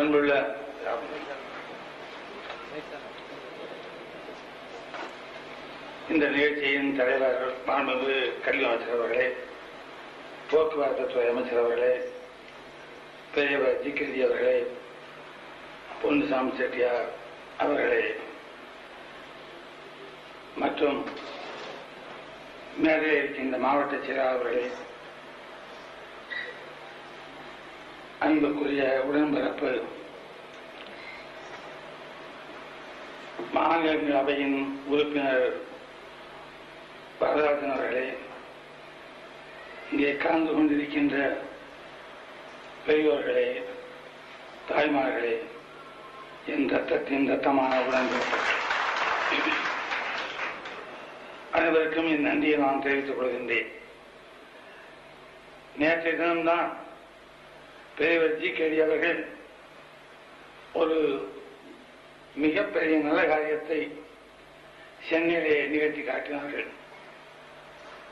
அன்புள்ள இந்த நிகழ்ச்சியின் தலைவர்கள் மாண்புமிகு கல்வி அமைச்சர் அவர்களே போக்குவரத்து துறை அமைச்சர் அவர்களே பெரியவர் ஜிகிருதி அவர்களே பொன்னுசாமி செட்டியார் அவர்களே மற்றும் மேலே இருக்கின்ற மாவட்ட செயலாளர்களே அவர்களே அன்புக்குரிய உடன்பிறப்பு. மாநிலங்களவையின் உறுப்பினர் வரதராஜன் அவர்களே இங்கே கலந்து கொண்டிருக்கின்ற பெரியோர்களே தாய்மார்களே என் ரத்தத்தின் ரத்தமான உடன்பிறப்பு. அனைவருக்கும் என் நன்றியை நான் தெரிவித்துக் கொள்கின்றேன். நேற்றைய தினம்தான் பெரியவர் ஜி கேடி அவர்கள் ஒரு மிகப்பெரிய நல்ல காரியத்தை சென்னையிலே நிகழ்த்தி காட்டினார்கள்.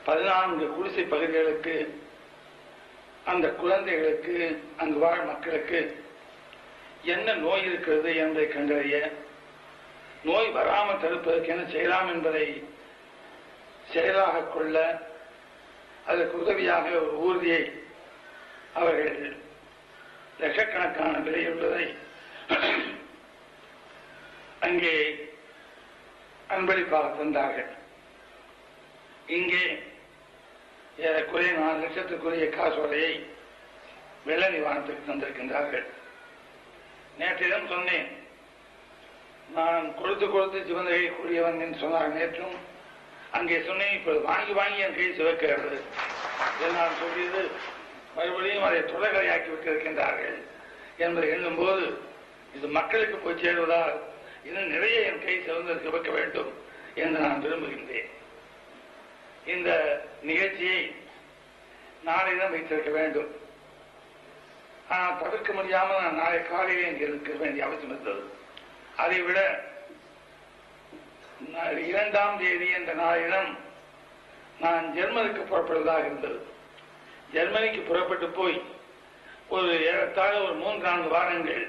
பதினான்கு குடிசை பகுதிகளுக்கு அந்த குழந்தைகளுக்கு அங்கு வாழ் மக்களுக்கு என்ன நோய் இருக்கிறது என்பதை கண்டறிய நோய் வராமல் தடுப்பதற்கு என்ன செய்யலாம் என்பதை செயலாக கொள்ள அதற்கு உதவியாக ஒரு ஊர்தியை அவர்கள் லட்சக்கணக்கான விலையுள்ளதை அங்கே அன்பளிப்பாக தந்தார்கள். இங்கே ஏறக்குறைய நாலு லட்சத்துக்குரிய காசோலையை வெள்ள நிவாரணத்துக்கு தந்திருக்கின்றார்கள். நேற்றிடம் சொன்னேன் நான் கொடுத்து கொடுத்து சிவந்தகை கூடியவன் என்று சொன்னார். நேற்றும் அங்கே சொன்னேன் இப்போது வாங்கி வாங்கி என் கை சிவக்கிறது. நான் சொல்லியது மறுபடியும் அதை தொடர்கதையாக்கி விட்டிருக்கின்றார்கள் என்பதை எண்ணும்போது இது மக்களுக்கு போய் சேருவதால் இன்னும் நிறைய என் கை சிறந்த வைக்க வேண்டும் என்று நான் விரும்புகின்றேன். இந்த நிகழ்ச்சியை நாளையிடம் வைத்திருக்க வேண்டும். ஆனால் தவிர்க்க முடியாமல் நான் நாளை காலையிலே இருக்க வேண்டிய அவசியம் இருந்தது. அதை விட இரண்டாம் தேதி என்ற நாளிடம் நான் ஜெர்மனுக்கு புறப்படுவதாக இருந்தது. ஜெர்மனிக்கு புறப்பட்டு போய் ஒரு ஏறத்தாழ ஒரு மூன்று நான்கு வாரங்கள்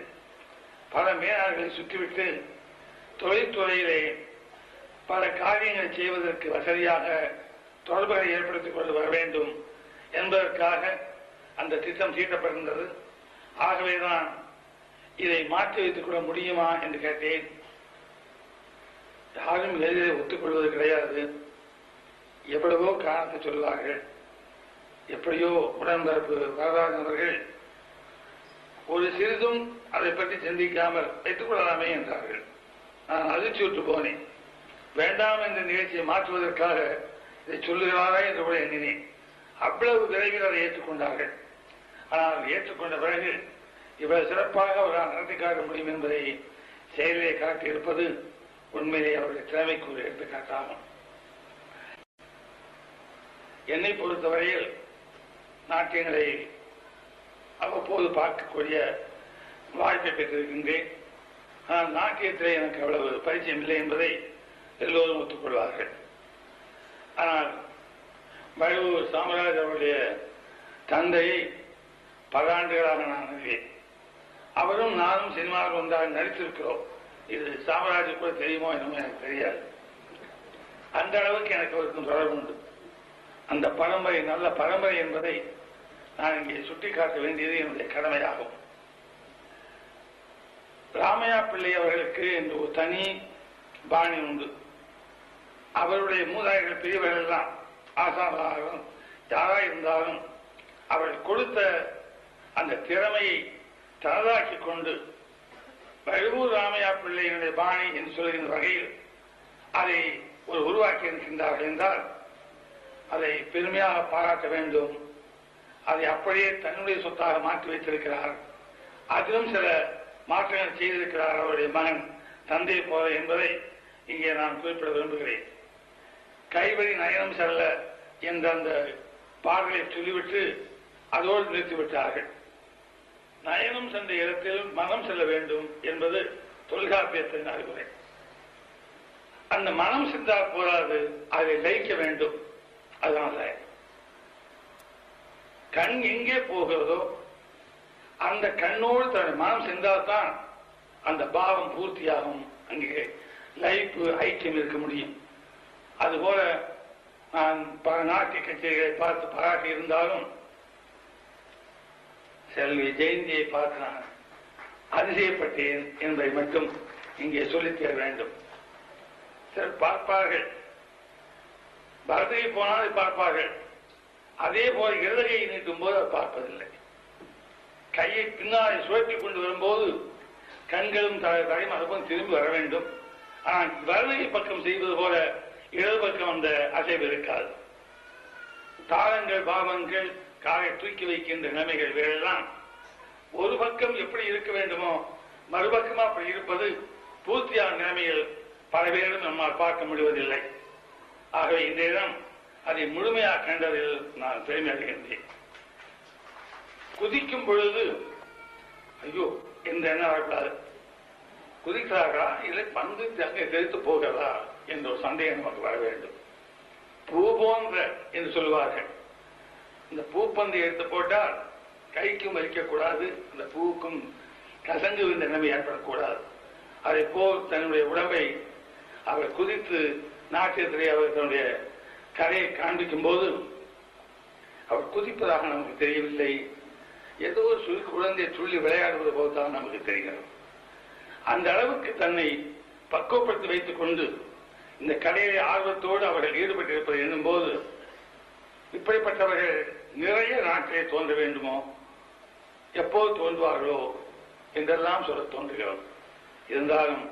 பல மேலாளர்களை சுற்றிவிட்டு தொழில்துறையிலே பல காரியங்களை செய்வதற்கு வசதியாக தொடர்புகளை ஏற்படுத்திக் கொண்டு வர வேண்டும் என்பதற்காக அந்த திட்டம் தீட்டப்பட்டிருந்தது ஆகவேதான் இதை மாற்றி வைத்துக் கொள்ள முடியுமா என்று கேட்டேன். யாரும் எளிதில் ஒத்துக்கொள்வது கிடையாது. எவ்வளவோ காரணத்தை சொல்வார்கள் எப்படியோ உடன்பிறப்பு வரதாஜன் ஒரு சிறிதும் அதை பற்றி சிந்திக்காமல் வைத்துக் கொள்ளலாமே என்றார்கள். நான் அதிர்ச்சி விட்டு போனேன். வேண்டாம் என்ற நிகழ்ச்சியை மாற்றுவதற்காக இதை சொல்லுகிறாரா என்று கூட எண்ணினேன். அவ்வளவு விரைவில் அதை ஏற்றுக்கொண்டார்கள். ஆனால் ஏற்றுக்கொண்ட பிறகு இவ்வளவு சிறப்பாக அவரால் நடத்தி காட்ட முடியும் என்பதை செயலிலே காட்டியிருப்பது உண்மையிலே அவருடைய திறமைக்கு ஒரு எடுத்துக்காட்டாகும். என்னை பொறுத்தவரையில் நாட்டியங்களை அவ்வப்போது பார்க்கக்கூடிய வாய்ப்பை பெற்றிருக்கின்றேன். ஆனால் நாட்டியத்திலே எனக்கு அவ்வளவு பரிச்சயம் இல்லை என்பதை எல்லோரும் ஒத்துக்கொள்வார்கள். ஆனால் வழுவூர் சாமராஜ் அவருடைய தந்தையை பல ஆண்டுகளாக நான் அறிவேன். அவரும் நானும் சினிமாவுக்கு வந்தால் நடித்திருக்கிறோம். இது சாமராஜ் கூட தெரியுமோ என்னமோ எனக்கு தெரியாது. அந்த அளவுக்கு எனக்கு அவருக்கும் தொடர்பு உண்டு அந்த பரம்பரை நல்ல பரம்பரை என்பதை நான் இங்கே சுட்டிக்காட்ட வேண்டியது என்னுடைய கடமையாகும். ராமையா பிள்ளை அவர்களுக்கு என்று ஒரு தனி பாணி உண்டு. அவருடைய மூதாதைகள் பெரியவர்கள் தான். ஆசானாகவும் யாராக இருந்தாலும் அவர்கள் கொடுத்த அந்த திறமையை தனதாக்கி கொண்டு வழுவூர் ராமையா பிள்ளையினுடைய பாணி என்று சொல்கின்ற வகையில் அதை ஒரு உருவாக்கி இருக்கின்றார்கள் என்றால் அதை பெருமையாக பாராட்ட வேண்டும். அதை அப்படியே தன்னுடைய சொத்தாக மாற்றி வைத்திருக்கிறார். அதிலும் சில மாற்றங்கள் செய்திருக்கிறார் அவருடைய மகன் தந்தை போல என்பதை இங்கே நான் குறிப்பிட விரும்புகிறேன். கைவழி நயனம் செல்ல என்ற அந்த பாடலை சொல்லிவிட்டு அதோடு நிறுத்திவிட்டார்கள் நயனம் சென்ற இடத்தில் மனம் செல்ல வேண்டும் என்பது தொல்காப்பியத்தின் அறிவுரை. அந்த மனம் சென்றால் போராது அதை லயிக்க வேண்டும். அதுதான் லயம். கண் எங்கே போகிறதோ அந்த கண்ணோடு தன்னுடைய மனம் சென்றால்தான் அந்த பாவம் பூர்த்தியாகும். அங்கே லைஃப் ஐக்கியம் இருக்க முடியும். அதுபோல நான் பல நாட்டிய கச்சேரிகளை பார்த்து பாராட்டி இருந்தாலும் செல்வி ஜெயந்தியை பார்த்து நான் அதிசயப்பட்டேன் என்பதை மட்டும் இங்கே சொல்லித்தர வேண்டும். சிலர் பார்ப்பார்கள். பரதவி போனால் பார்ப்பார்கள். அதே போல இடதுகையை நீட்டும் போது அவர் பார்ப்பதில்லை. கையை பின்னால் சுழற்றி கொண்டு வரும்போது கண்களும் த- தலையும் அதுபோல் திரும்பி வர வேண்டும். ஆனால் வலது பக்கம் செய்வது போல இடது பக்கம் அந்த அசைவு இருக்காது. தாளங்கள் பாவங்கள் காலை தூக்கி வைக்கின்ற நிலைமைகள் இவையெல்லாம் ஒரு பக்கம் எப்படி இருக்க வேண்டுமோ மறுபக்கமா அப்படி இருப்பது பூர்த்தியான நிலைமைகள் பல பேரும் நம்மால் பார்க்க முடிவதில்லை. ஆகவே இன்றைய அதை முழுமையாக கண்டதில் நான் பெருமை அடைகின்றேன் குதிக்கும் பொழுது ஐயோ இந்த எண்ணம் வரக்கூடாது குதிக்கிறார்களா இல்லை பந்து அங்கே தெரித்து போகிறதா? என்ற ஒரு சந்தேகம் நமக்கு வர வேண்டும். பூ போன்ற என்று சொல்லுவார்கள். இந்த பூப்பந்து எடுத்து போட்டால் கைக்கும் வலிக்கக்கூடாது இந்த பூவுக்கும் கசங்கு இந்த நிலைமை ஏற்படக்கூடாது. அதை போல் தன்னுடைய உடம்பை அவர் குதித்து நாட்டியத்திலே அவர் தன்னுடைய கரையை காண்பிக்கும் போது அவர் குதிப்பதாக நமக்கு தெரியவில்லை. ஏதோ ஒரு சிறு குழந்தை துள்ளி விளையாடுவது போல் நமக்கு தெரிகிறது. அந்த அளவுக்கு தன்னை பக்குவப்படுத்தி வைத்துக் கொண்டு இந்த கலையிலே ஆர்வத்தோடு அவர்கள் என்னும் எண்ணும்போது இப்படிப்பட்டவர்கள் நிறைய நாட்டிலே தோன்ற வேண்டுமோ? எப்போது தோன்றுவார்களோ என்றெல்லாம் சொல்ல தோன்றுகிறோம் இருந்தாலும்